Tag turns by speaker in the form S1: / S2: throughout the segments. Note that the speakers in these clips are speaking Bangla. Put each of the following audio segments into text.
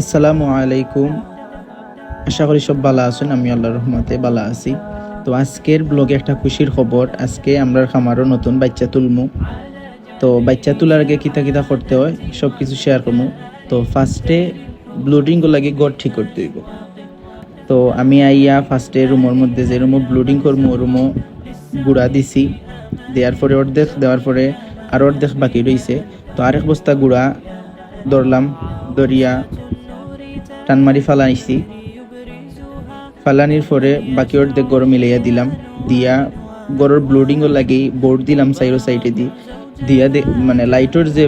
S1: আসসালামু আলাইকুম। আশা করি সব ভালো আছেন, আমি আল্লাহর রহমতে ভালো আছি। তো আজকের ব্লগে একটা খুশির খবর, আজকে আমরা খামারও নতুন বাচ্চা তুলমু। তো বাচ্চা তোলার আগে কিতা কিতা করতে হয় সব কিছু শেয়ার করব তো ফার্স্টে ব্লুডিং লাগে গড় ঠিক করতে হইব। তো আমি আইয়া ফার্স্টে রুমের মধ্যে যে রুমও ব্লুডিং করব ও রুমও গুঁড়া দিছি। দেওয়ার পরে অর্ধেক, দেওয়ার পরে আর অর্ধেক বাকি রইছে। তো আরেক বস্তা গুঁড়া ধরলাম দরিয়া টানমারি ফালাইছি। ফালানির পরে বাকি অর্ধেক গরম মিলাইয়া দিলাম। দিয়া গরুর ব্লোডিংও লাগি বোর্ড দিলাম সাইডো সাইডে দি। দিয়া মানে লাইটের যে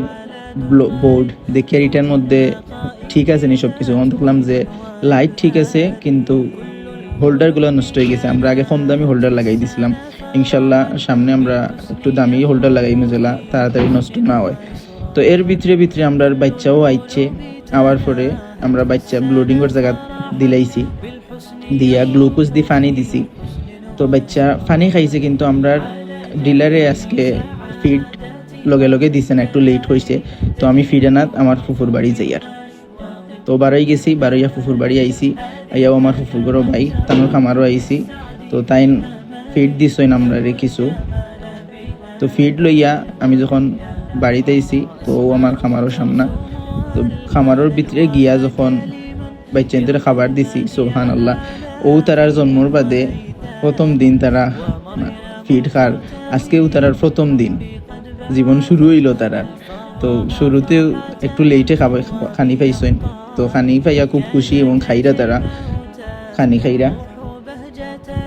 S1: বোর্ড দেখি এটার মধ্যে ঠিক আছে নি সব কিছু দেখলাম যে লাইট ঠিক আছে, কিন্তু হোল্ডারগুলো নষ্ট হয়ে গেছে। আমরা আগে কম দামি হোল্ডার লাগাই দিছিলাম। ইনশাল্লাহ সামনে আমরা একটু দামি হোল্ডার লাগাই, মজেলা, তাড়াতাড়ি নষ্ট না হয়। তো এর ভিতরে ভিতরে আমরা বাচ্চাও আইছে। আওয়ার পরে আমরা বাচ্চা ব্লোডিংয়ের জায়গা দিলাইছি। দিয়া গ্লুকোজ দিয়ে পানি দিছি। তো বাচ্চা পানি খাইছে কিন্তু আমরা ডিলারে আজকে ফিড লগে লগে দিছে না, একটু লেট হয়েছে তো আমি ফিড আনাত আমার ফুফুর বাড়ি যাই আর তো বারোই গেছি বারোইয়া ফুফুর বাড়ি আইছি, আইয়াও আমার ফুফুর ঘরও ভাই তানোর খামারও আইছি। তো তাই ফিড দিছই আমরা রে কিছু। তো ফিড লইয়া আমি যখন বাড়িতে আইছি, তো আমার খামারও সামনা। তো খামারের ভিতরে গিয়া যখন বাচ্চাদের খাবার দিছি সোহান আল্লাহ ও তারার জন্মর বাদে প্রথম দিন তারা ফিড খার আজকেও তারার প্রথম দিন। জীবন শুরু হইল তারার তো শুরুতেও একটু লেটে খাবার খানি পাইছেন তো খানি পাইয়া খুব খুশি এবং খাইরা তারা খানি খাইরা।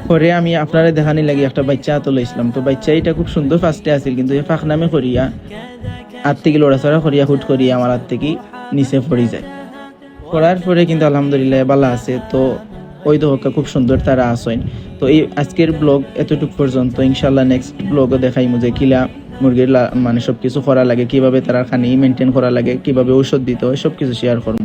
S1: পরে আমি আপনারা দেখানি লাগি একটা বাচ্চা হাতে লইছিলাম তো বাচ্চা এটা খুব সুন্দর ফার্স্টে আছিল, কিন্তু এই ফাঁক নামে করিয়া, হাত থেকে লড়াচড়া করিয়া, হুট করিয়া আমার হাত থেকে নিচে পড়ে যায়। পড়ার পরে কিন্তু আলহামদুলিল্লাহ বালা আছে। তো ওই দোহকা খুব সুন্দর তারা আসেন তো এই আজকের ব্লগ এতটুকু পর্যন্ত। ইনশাল্লাহ নেক্সট ব্লগও দেখাই যে কিলা মুরগির মানে সব কিছু করা লাগে, কীভাবে তারা খানি মেনটেন করা লাগে, কীভাবে ঔষধ দিতে হয় সব কিছু শেয়ার করব